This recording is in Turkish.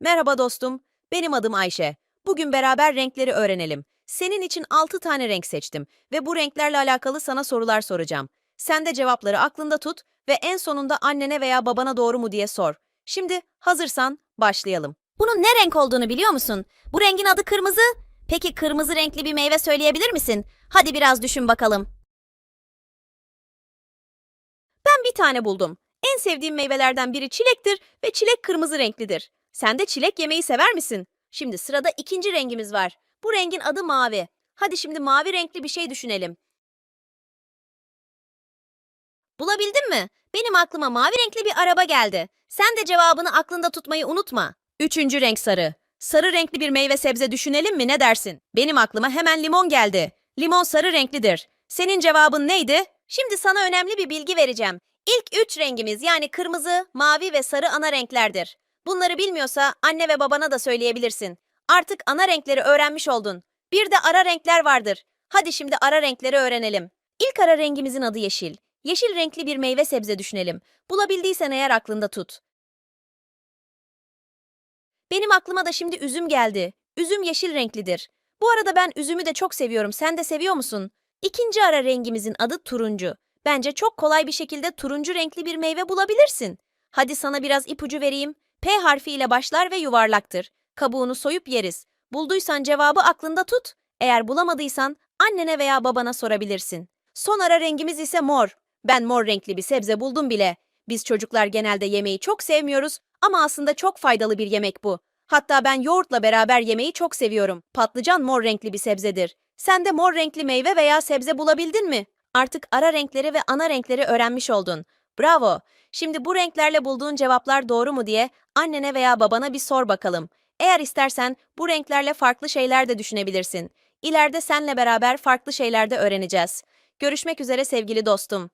Merhaba dostum, benim adım Ayşe. Bugün beraber renkleri öğrenelim. Senin için 6 tane renk seçtim ve bu renklerle alakalı sana sorular soracağım. Sen de cevapları aklında tut ve en sonunda annene veya babana doğru mu diye sor. Şimdi hazırsan başlayalım. Bunun ne renk olduğunu biliyor musun? Bu rengin adı kırmızı. Peki kırmızı renkli bir meyve söyleyebilir misin? Hadi biraz düşün bakalım. Ben bir tane buldum. En sevdiğim meyvelerden biri çilektir ve çilek kırmızı renklidir. Sen de çilek yemeyi sever misin? Şimdi sırada ikinci rengimiz var. Bu rengin adı mavi. Hadi şimdi mavi renkli bir şey düşünelim. Bulabildin mi? Benim aklıma mavi renkli bir araba geldi. Sen de cevabını aklında tutmayı unutma. Üçüncü renk sarı. Sarı renkli bir meyve sebze düşünelim mi ne dersin? Benim aklıma hemen limon geldi. Limon sarı renklidir. Senin cevabın neydi? Şimdi sana önemli bir bilgi vereceğim. İlk üç rengimiz yani kırmızı, mavi ve sarı ana renklerdir. Bunları bilmiyorsa anne ve babana da söyleyebilirsin. Artık ana renkleri öğrenmiş oldun. Bir de ara renkler vardır. Hadi şimdi ara renkleri öğrenelim. İlk ara rengimizin adı yeşil. Yeşil renkli bir meyve sebze düşünelim. Bulabildiysen eğer aklında tut. Benim aklıma da şimdi üzüm geldi. Üzüm yeşil renklidir. Bu arada ben üzümü de çok seviyorum. Sen de seviyor musun? İkinci ara rengimizin adı turuncu. Bence çok kolay bir şekilde turuncu renkli bir meyve bulabilirsin. Hadi sana biraz ipucu vereyim. P harfi ile başlar ve yuvarlaktır. Kabuğunu soyup yeriz. Bulduysan cevabı aklında tut. Eğer bulamadıysan annene veya babana sorabilirsin. Son ara rengimiz ise mor. Ben mor renkli bir sebze buldum bile. Biz çocuklar genelde yemeği çok sevmiyoruz ama aslında çok faydalı bir yemek bu. Hatta ben yoğurtla beraber yemeği çok seviyorum. Patlıcan mor renkli bir sebzedir. Sen de mor renkli meyve veya sebze bulabildin mi? Artık ara renkleri ve ana renkleri öğrenmiş oldun. Bravo! Şimdi bu renklerle bulduğun cevaplar doğru mu diye annene veya babana bir sor bakalım. Eğer istersen bu renklerle farklı şeyler de düşünebilirsin. İleride senle beraber farklı şeyler de öğreneceğiz. Görüşmek üzere sevgili dostum.